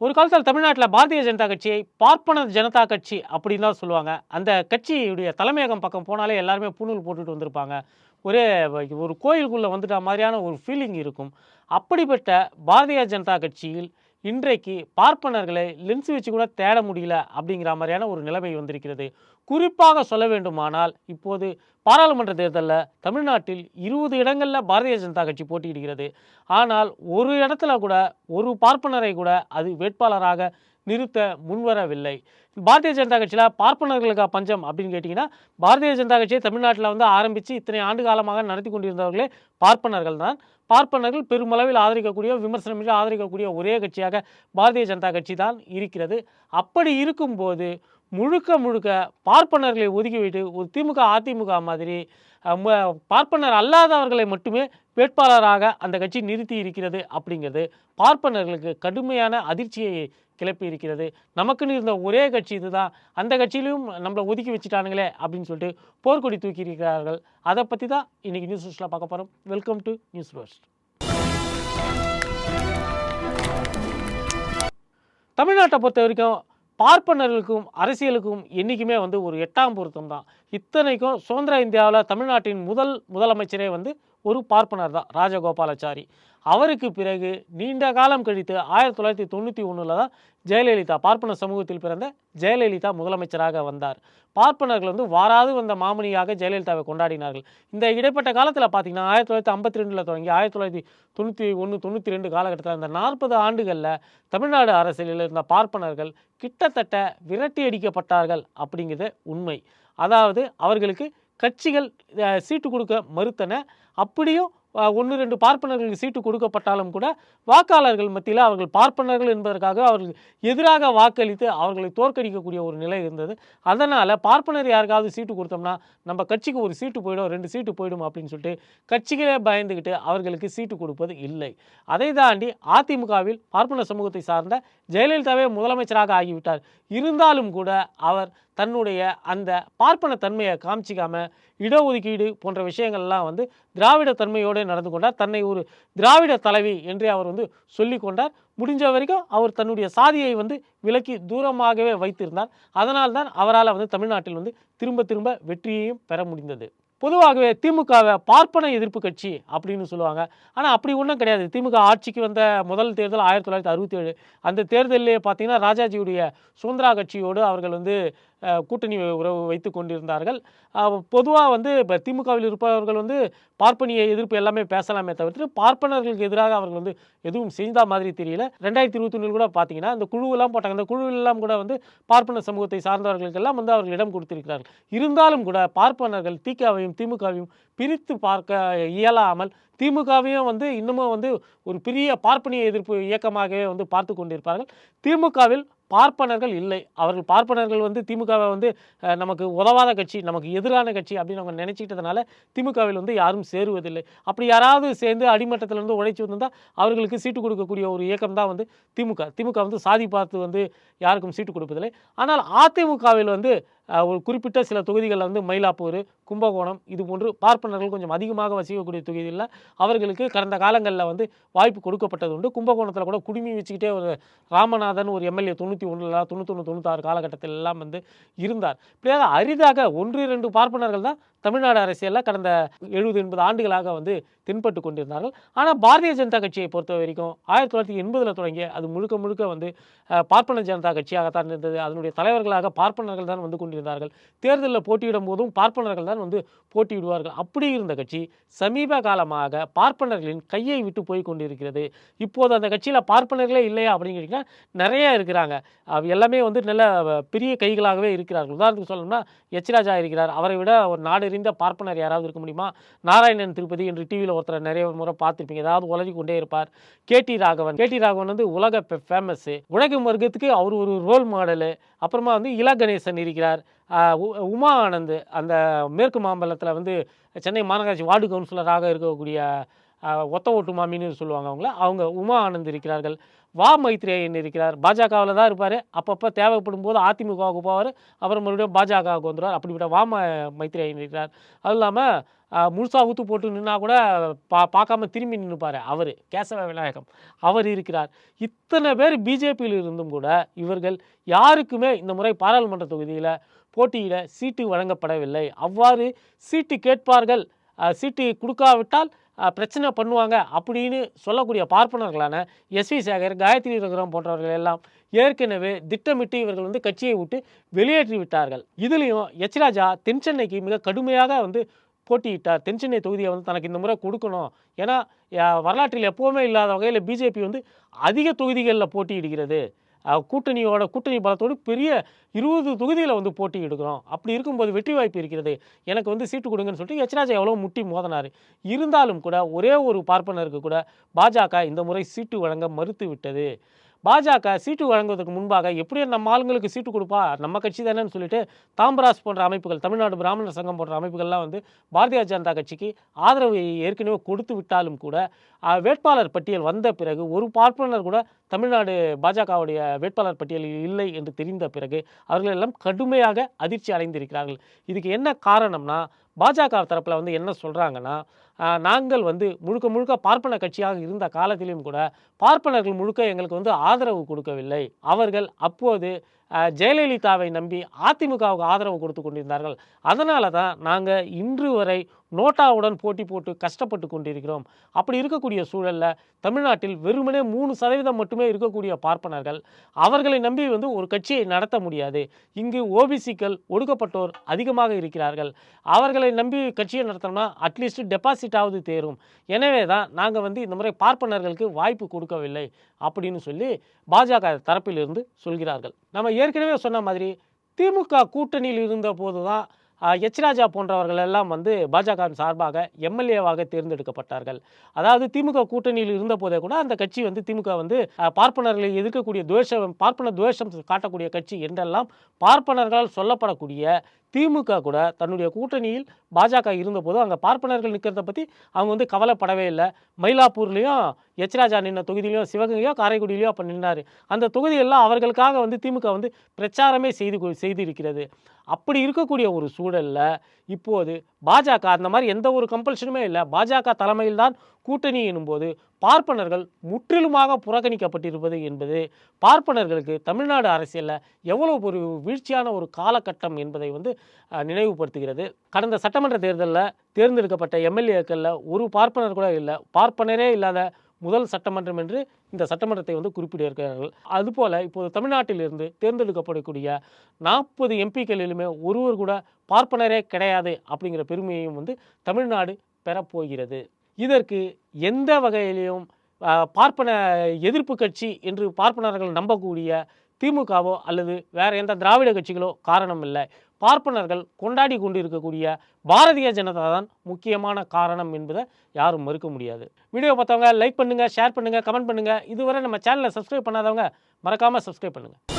ஒரு காலத்தில் தமிழ்நாட்டில் பாரதிய ஜனதா கட்சியை பார்ப்பன ஜனதா கட்சி அப்படின்னு தான் சொல்லுவாங்க. அந்த கட்சியுடைய தலைமையகம் பக்கம் போனாலே எல்லாருமே பூணூல் போட்டுட்டு வந்திருப்பாங்க. ஒரே ஒரு கோயிலுக்குள்ளே வந்துட்ட மாதிரியான ஒரு ஃபீலிங் இருக்கும். அப்படிப்பட்ட பாரதிய ஜனதா கட்சியில் இன்றைக்கு பார்ப்பனர்களை லென்ஸ் வச்சு கூட தேட முடியல அப்படிங்கிற மாதிரியான ஒரு நிலைமை வந்திருக்கிறது. குறிப்பாக சொல்ல வேண்டுமானால் இப்போது பாராளுமன்ற தேர்தலில் தமிழ்நாட்டில் இருபது இடங்களில் பாரதிய ஜனதா கட்சி போட்டியிடுகிறது. ஆனால் ஒரு இடத்துல கூட ஒரு பார்ப்பனரை கூட அது வேட்பாளராக நிறுத்த முன்வரவில்லை. பாரதிய ஜனதா கட்சியில் பார்ப்பனர்களுக்கா பஞ்சம் அப்படின்னு கேட்டிங்கன்னா பாரதிய ஜனதா கட்சியை தமிழ்நாட்டில் வந்து ஆரம்பித்து இத்தனை ஆண்டு காலமாக நடத்தி கொண்டிருந்தவர்களே பார்ப்பனர்கள் தான். பார்ப்பனர்கள் பெருமளவில் ஆதரிக்கக்கூடிய விமர்சனமின்றி ஆதரிக்கக்கூடிய ஒரே கட்சியாக பாரதிய ஜனதா கட்சி தான் இருக்கிறது. அப்படி இருக்கும்போது முழுக்க முழுக்க பார்ப்பனர்களை ஒதுக்கிவிட்டு ஒரு திமுக அதிமுக மாதிரி ம- பார்ப்பனர் அல்லாதவர்களை மட்டுமே வேட்பாளராக அந்த கட்சி நிறுத்தி இருக்கிறது அப்படிங்கிறது பார்ப்பனர்களுக்கு கடுமையான அதிர்ச்சியை கிளப்பி இருக்கிறது. நமக்குன்னு இருந்த ஒரே கட்சி இதுதான். அந்த கட்சியிலையும் நம்மளை ஒதுக்கி வச்சுட்டானுங்களே அப்படின்னு சொல்லிட்டு போர்க்கொடி தூக்கி இருக்கிறார்கள். அதை பற்றி தான் இன்னைக்கு நியூஸ் ரோஸ்ட்டில் பார்க்க போகிறோம் வெல்கம் டு நியூஸ் ரோஸ்ட் தமிழ்நாட்டை பொறுத்த வரைக்கும் பார்ப்பனர்களுக்கும் அரசியலுக்கும் என்றைக்குமே வந்து ஒரு எட்டாம் பொருத்தம் தான் இத்தனைக்கும் சுதந்திர இந்தியாவில் தமிழ்நாட்டின் முதல் முதலமைச்சரே வந்து ஒரு பார்ப்பனர் தான் ராஜகோபாலாச்சாரி. அவருக்கு பிறகு நீண்ட காலம் கழித்து ஆயிரத்தி தொள்ளாயிரத்தி தொண்ணூற்றி ஒன்றில் தான் ஜெயலலிதா பார்ப்பன சமூகத்தில் பிறந்த ஜெயலலிதா முதலமைச்சராக வந்தார். பார்ப்பனர்கள் வந்து வாராது வந்த மாமணியாக ஜெயலலிதாவை கொண்டாடினார்கள். இந்த இடைப்பட்ட காலத்தில் பார்த்தீங்கன்னா ஆயிரத்தி தொள்ளாயிரத்தி ஐம்பத்தி ரெண்டில் தொடங்கி ஆயிரத்தி தொள்ளாயிரத்தி தொண்ணூற்றி ஒன்று தொண்ணூற்றி ரெண்டு காலகட்டத்தில் அந்த நாற்பது ஆண்டுகளில் தமிழ்நாடு அரசியலில் இருந்த பார்ப்பனர்கள் கிட்டத்தட்ட விரட்டி அடிக்கப்பட்டார்கள் அப்படிங்கிறது உண்மை. அதாவது அவர்களுக்கு கட்சிகள் சீட்டு கொடுக்க மறுத்தன. அப்படியும் ஒன்று ரெண்டு பார்ப்பனர்களுக்கு சீட்டு கொடுக்கப்பட்டாலும் கூட வாக்காளர்கள் மத்தியில் அவர்கள் பார்ப்பனர்கள் என்பதற்காக அவர்கள் எதிராக வாக்களித்து அவர்களை தோற்கடிக்கக்கூடிய ஒரு நிலை இருந்தது. அதனால் பார்ப்பனர் யாருக்காவது சீட்டு கொடுத்தோம்னா நம்ம கட்சிக்கு ஒரு சீட்டு போயிடும் ரெண்டு சீட்டு போயிடும் அப்படின்னு சொல்லிட்டு கட்சிகளே பயந்துக்கிட்டு அவர்களுக்கு சீட்டு கொடுப்பது இல்லை. அதை தாண்டி அதிமுகவில் பார்ப்பன சமூகத்தை சார்ந்த ஜெயலலிதாவே முதலமைச்சராக ஆகிவிட்டார். இருந்தாலும் கூட அவர் தன்னுடைய அந்த பார்ப்பன தன்மையை காமிச்சிக்காம இடஒதுக்கீடு போன்ற விஷயங்கள்லாம் வந்து திராவிட தன்மையோடு நடந்து கொண்டார் தன்னை ஒரு திராவிட தலைவி என்றே அவர் வந்து சொல்லி கொண்டார் முடிஞ்ச வரைக்கும் அவர் தன்னுடைய சாதியை வந்து விலக்கி தூரமாகவே வைத்திருந்தார். அதனால் தான் அவரால் வந்து தமிழ்நாட்டில் வந்து திரும்ப திரும்ப வெற்றியையும் பெற முடிந்தது. பொதுவாகவே திமுகவை பார்ப்பன எதிர்ப்பு கட்சி அப்படின்னு சொல்லுவாங்க. ஆனால் அப்படி ஒன்றும் கிடையாது. திமுக ஆட்சிக்கு வந்த முதல் தேர்தல் ஆயிரத்தி தொள்ளாயிரத்தி அறுபத்தி ஏழு. அந்த தேர்தலிலே பார்த்தீங்கன்னா ராஜாஜியுடைய சுதந்திரா கட்சியோடு அவர்கள் வந்து கூட்டணி உறவு வைத்து கொண்டிருந்தார்கள். பொதுவாக வந்து இப்போ திமுகவில் இருப்பவர்கள் வந்து பார்ப்பனிய எதிர்ப்பு எல்லாமே பேசலாமே தவிர்த்து பார்ப்பனர்களுக்கு எதிராக அவர்கள் வந்து எதுவும் செஞ்சால் மாதிரி தெரியல. ரெண்டாயிரத்தி இருபத்தொன்னில் கூட பார்த்தீங்கன்னா அந்த குழுவெல்லாம் போட்டாங்க. அந்த குழுவெல்லாம் கூட வந்து பார்ப்பன சமூகத்தை சார்ந்தவர்களுக்கெல்லாம் வந்து அவர்கள் இடம் கொடுத்திருக்கிறார்கள். இருந்தாலும் கூட பார்ப்பனர்கள் திகாவையும் திமுகவையும் பிரித்து பார்க்க இயலாமல் திமுகவையும் வந்து இன்னமும் வந்து ஒரு பெரிய பார்ப்பனிய எதிர்ப்பு இயக்கமாகவே வந்து பார்த்து கொண்டிருப்பார்கள். திமுகவில் பார்ப்பனர்கள் இல்லை. அவர்கள் பார்ப்பனர்கள் வந்து திமுகவை வந்து நமக்கு உதவாத கட்சி நமக்கு எதிரான கட்சி அப்படின்னு அவங்க நினச்சிக்கிட்டதுனால திமுகவில் வந்து யாரும் சேருவதில்லை. அப்படி யாராவது சேர்ந்து அடிமட்டத்திலேருந்து உழைச்சி வந்திருந்தால் அவர்களுக்கு சீட்டு கொடுக்கக்கூடிய ஒரு இயக்கம் தான் வந்து திமுக. திமுக வந்து சாதி பார்த்து வந்து யாருக்கும் சீட்டு கொடுப்பதில்லை. ஆனால் அதிமுகவில் வந்து ஒரு குறிப்பிட்ட சில தொகுதிகளில் வந்து மயிலாப்பூர் கும்பகோணம் இது போன்று பார்ப்பனர்கள் கொஞ்சம் அதிகமாக வசிக்கக்கூடிய தொகுதியில் அவர்களுக்கு கடந்த காலங்களில் வந்து வாய்ப்பு கொடுக்கப்பட்டது உண்டு. கும்பகோணத்தில் கூட குடுமி வச்சுக்கிட்டே ஒரு ராமநாதன் ஒரு எம்எல்ஏ தொண்ணூற்றி ஒன்றில் தொண்ணூத்தொன்று தொண்ணூத்தாறு காலகட்டத்தில் எல்லாம் வந்து இருந்தார். இப்படியாக அரிதாக ஒன்று இரண்டு பார்ப்பனர்கள் தான் தமிழ்நாடு அரசியலில் கடந்த எழுபது எண்பது ஆண்டுகளாக வந்து தென்பட்டு கொண்டிருந்தார்கள். ஆனால் பாரதிய ஜனதா கட்சியை பொறுத்த வரைக்கும் ஆயிரத்தி தொள்ளாயிரத்தி எண்பதில் தொடங்கி அது முழுக்க முழுக்க வந்து பார்ப்பன ஜனதா கட்சியாகத்தான் இருந்தது. அதனுடைய தலைவர்களாக பார்ப்பனர்கள் தான் வந்து கொண்டு கொண்டிருந்தார்கள் தேர்தலில் போட்டியிடும் போதும் பார்ப்பனர்கள் தான் வந்து போட்டியிடுவார்கள். அப்படி இருந்த கட்சி சமீப காலமாக பார்ப்பனர்களின் கையை விட்டு போய் கொண்டிருக்கிறது. இப்போது அந்த கட்சியில் பார்ப்பனர்களே இல்லையா அப்படின்னு கேட்டிங்கன்னா நிறையா இருக்கிறாங்க. அவ எல்லாமே வந்து நல்ல பெரிய கைகளாகவே இருக்கிறார்கள். உதாரணத்துக்கு சொல்லணும்னா எச்ராஜா இருக்கிறார். அவரை விட ஒரு நாடறிந்த பார்ப்பனர் யாராவது இருக்க முடியுமா? நாராயணன் திருப்பதி என்று டிவியில் ஒருத்தர் நிறைய முறை பார்த்துருப்பீங்க. ஏதாவது உலகி கொண்டே இருப்பார். கேடி ராகவன். கே டி ராகவன் வந்து உலக ஃபேமஸ்ஸு உலகம் வர்க்கத்துக்கு அவர் ஒரு ரோல் மாடலு அப்புறமா வந்து இல கணேசன் இருக்கிறார். உமா ஆனந்த் அந்த மேற்கு மாம்பலத்தில் வந்து சென்னை மாநகராட்சி வார்டு கவுன்சிலராக இருக்கக்கூடிய ஒத்த ஓட்டு மாமின்னு சொல்லுவாங்க அவங்கள. அவங்க உமா ஆனந்த் இருக்கிறார்கள். வா மைத்ரேயன் இருக்கிறார். பாஜகவில் தான் இருப்பார். அப்பப்போ தேவைப்படும் போது அதிமுகவுக்கு போவார். அப்புறம் மறுபடியும் பாஜகவுக்கு வந்துடுவார் அப்படிப்பட்ட வா ம- மைத்ரேயன் இருக்கிறார். அதுவும் இல்லாமல் முழுசாக ஊத்து போட்டு நின்னா கூட பா பார்க்காம திரும்பி நின்றுப்பார் அவர். கேசவ விநாயகம். அவர் இருக்கிறார். இத்தனை பேர் பிஜேபியில் இருந்தும் கூட இவர்கள் யாருக்குமே இந்த முறை பாராளுமன்ற தொகுதியில் போட்டியிட சீட்டு வழங்கப்படவில்லை. அவ்வாறு சீட்டு கேட்பார்கள். சீட்டு கொடுக்காவிட்டால் பிரச்சனை பண்ணுவாங்க அப்படின்னு சொல்லக்கூடிய பார்ப்பனர்களான எஸ்வி சேகர் காயத்ரி ரகுராம் போன்றவர்கள் எல்லாம் ஏற்கனவே திட்டமிட்டு இவர்கள் வந்து கட்சியை விட்டு வெளியேற்றி விட்டார்கள். இதுலேயும் எச் ராஜா தென் சென்னைக்கு மிக கடுமையாக வந்து போட்டியிட்டார். தென் சென்னை தொகுதியை வந்து தனக்கு இந்த முறை கொடுக்கணும். ஏன்னா வரலாற்றில் எப்போவுமே இல்லாத வகையில் பிஜேபி வந்து அதிக தொகுதிகளில் போட்டியிடுகிறது. கூட்டணியோட கூட்டணி பலத்தோடு பெரிய இருபது தொகுதியில் வந்து போட்டி எடுக்கிறோம். அப்படி இருக்கும்போது வெற்றி வாய்ப்பு இருக்கிறது. எனக்கு வந்து சீட்டு கொடுங்கன்னு சொல்லிட்டு எச்ராஜா எவ்வளோ முட்டி மோதினார். இருந்தாலும் கூட ஒரே ஒரு பார்ப்பனருக்கு கூட பாஜக இந்த முறை சீட்டு வழங்க மறுத்து விட்டது. பாஜக சீட்டு வழங்குவதற்கு முன்பாக எப்படியும் நம்ம ஆளுங்களுக்கு சீட்டு கொடுப்பா? நம்ம கட்சி தானேன்னு சொல்லிட்டு தாம்பராஸ் போன்ற அமைப்புகள் தமிழ்நாடு பிராமணர் சங்கம் போன்ற அமைப்புகள்லாம் வந்து பாரதிய ஜனதா கட்சிக்கு ஆதரவை ஏற்கனவே கொடுத்து விட்டாலும் கூட வேட்பாளர் பட்டியல் வந்த பிறகு ஒரு பார்ப்பனர் கூட தமிழ்நாடு பாஜகவுடைய வேட்பாளர் பட்டியலில் இல்லை என்று தெரிந்த பிறகு அவர்கள் எல்லாம் கடுமையாக அதிர்ச்சி அடைந்திருக்கிறார்கள். இதுக்கு என்ன காரணம்னா பாஜக தரப்பில் வந்து என்ன சொல்கிறாங்கன்னா நாங்கள் வந்து முழுக்க முழுக்க பார்ப்பன கட்சியாக இருந்த காலத்திலும் கூட பார்ப்பனர்கள் முழுக்க எங்களுக்கு வந்து ஆதரவு கொடுக்கவில்லை. அவர்கள் அப்போது ஜெயலலிதாவை நம்பி அதிமுகவுக்கு ஆதரவு கொடுத்து கொண்டிருந்தார்கள். அதனால தான் நாங்கள் இன்று வரை நோட்டாவுடன் போட்டி போட்டு கஷ்டப்பட்டு கொண்டிருக்கிறோம். அப்படி இருக்கக்கூடிய சூழலில் தமிழ்நாட்டில் வெறுமனே மூணு சதவீதம் மட்டுமே இருக்கக்கூடிய பார்ப்பனர்கள் அவர்களை நம்பி வந்து ஒரு கட்சியை நடத்த முடியாது. இங்கு ஓபிசிக்கள் ஒடுக்கப்பட்டோர் அதிகமாக இருக்கிறார்கள். அவர்களை நம்பி கட்சியை நடத்தணும்னா அட்லீஸ்ட் டெபாசிட்டாவது தேரும். எனவே தான் நாங்கள் வந்து இந்த முறை பார்ப்பனர்களுக்கு வாய்ப்பு கொடுக்கவில்லை அப்படின்னு சொல்லி பாஜக தரப்பிலிருந்து சொல்கிறார்கள். நம்ம ஏற்கனவே சொன்ன மாதிரி திமுக கூட்டணியில் இருந்த போது தான் எச் ராஜா போன்றவர்கள் எல்லாம் வந்து பாஜக சார்பாக எம்எல்ஏவாக தேர்ந்தெடுக்கப்பட்டார்கள். அதாவது திமுக கூட்டணியில் இருந்த போதே கூட அந்த கட்சி வந்து திமுக வந்து பார்ப்பனர்களை எதிர்க்கக்கூடிய துவேஷம் பார்ப்பன துவேஷம் காட்டக்கூடிய கட்சி என்றெல்லாம் பார்ப்பனர்களால் சொல்லப்படக்கூடிய திமுக கூட தன்னுடைய கூட்டணியில் பாஜக இருந்தபோது அங்கே பார்ப்பனர்கள் நிற்கிறத பற்றி அவங்க வந்து கவலைப்படவே இல்லை. மயிலாப்பூர்லேயும் யச்ராஜா நின்ன தொகுதியிலையும் சிவகங்கையோ காரைக்குடியிலையோ அப்போ நின்னார். அந்த தொகுதியெல்லாம் அவர்களுக்காக வந்து திமுக வந்து பிரச்சாரமே செய்து கொ- செய்திருக்கிறது. அப்படி இருக்கக்கூடிய ஒரு சூழலில் இப்போது பாஜக அந்த மாதிரி எந்த ஒரு கம்பல்ஷனுமே இல்லை. பாஜக தலைமையில்தான் கூட்டணி எனும்போது பார்ப்பனர்கள் முற்றிலுமாக புறக்கணிக்கப்பட்டிருப்பது என்பது பார்ப்பனர்களுக்கு தமிழ்நாடு அரசியலில் எவ்வளவு ஒரு வீழ்ச்சியான ஒரு காலகட்டம் என்பதை வந்து நினைவுபடுத்துகிறது. கடந்த சட்டமன்ற தேர்தலில் தேர்ந்தெடுக்கப்பட்ட எம்எல்ஏக்களில் ஒரு பார்ப்பனர் கூட இல்லை. பார்ப்பனரே இல்லாத முதல் சட்டமன்றம் என்று இந்த சட்டமன்றத்தை வந்து குறிப்பிட்டிருக்கிறார்கள். அதுபோல் இப்போது தமிழ்நாட்டிலிருந்து தேர்ந்தெடுக்கப்படக்கூடிய நாற்பது எம்பிக்களிலுமே ஒருவர் கூட பார்ப்பனரே கிடையாது அப்படிங்கிற பெருமையையும் வந்து தமிழ்நாடு பெறப்போகிறது. இதற்கு எந்த வகையிலையும் பார்ப்பன எதிர்ப்பு கட்சி என்று பார்ப்பனர்கள் நம்பக்கூடிய திமுகவோ அல்லது வேறு எந்த திராவிட கட்சிகளோ காரணம் இல்லை. பார்ப்பனர்கள் கொண்டாடி கொண்டிருக்கக்கூடிய பாரதிய ஜனதா தான் முக்கியமான காரணம் என்பதை யாரும் மறுக்க முடியாது. வீடியோ பார்த்தவங்க லைக் பண்ணுங்கள் ஷேர் பண்ணுங்கள் கமெண்ட் பண்ணுங்கள் இதுவரை நம்ம சேனலை சப்ஸ்கிரைப் பண்ணாதவங்க மறக்காமல் சப்ஸ்கிரைப் பண்ணுங்கள்